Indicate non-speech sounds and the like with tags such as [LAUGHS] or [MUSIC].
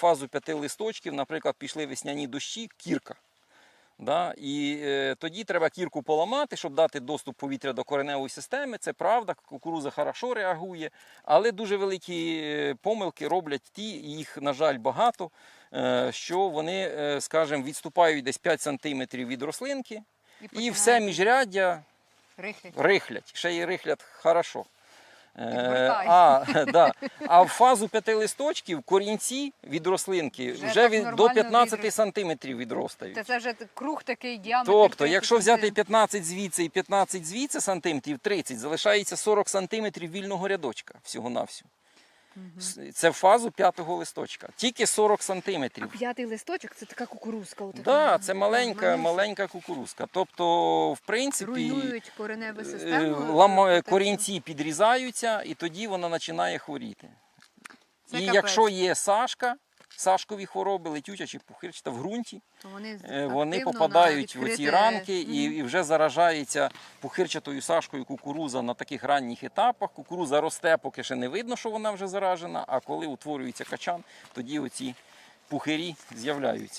фазу п'яти листочків, наприклад, пішли весняні дощі, кірка. Да? І е, тоді треба кірку поламати, щоб дати доступ повітря до кореневої системи. Це правда, кукуруза хорошо реагує, але дуже великі е, помилки роблять ті, їх, на жаль, багато, е, що вони, е, скажімо, відступають десь 5 см від рослинки, і все міжряддя Рихлять. рихлять. Ще й рихлять хорошо. Е, а, [LAUGHS] да. а в фазу п'яти листочків корінці від рослинки Вже вже, від, до 15 відростуть. сантиметрів відростають. Та це вже круг такий діаметр. Тобто, якщо взяти сантиметрів. 15 звідси і 15 звідси сантиметрів, 30, залишається 40 сантиметрів вільного рядочка всього-навсього. С- Це в фазу п'ятого листочка. Тільки 40 А п'ятий листочок це така кукурузка. Так, да, це маленька, Малюсенька. маленька кукурузка. Тобто, в принципі, Руйнують кореневу е, систему. лама- корінці підрізаються, і тоді вона починає хворіти. Це і капець. якщо є сашка, сашкові хвороби, летюча чи пухирчата в ґрунті, то Вони, Е, вони попадають в ці ранки рамки і, і вже заражається пухирчатою сашкою кукуруза на таких ранніх етапах. Кукуруза росте, поки ще не видно, що вона вже заражена, а коли утворюється качан, тоді оці пухирі з'являються.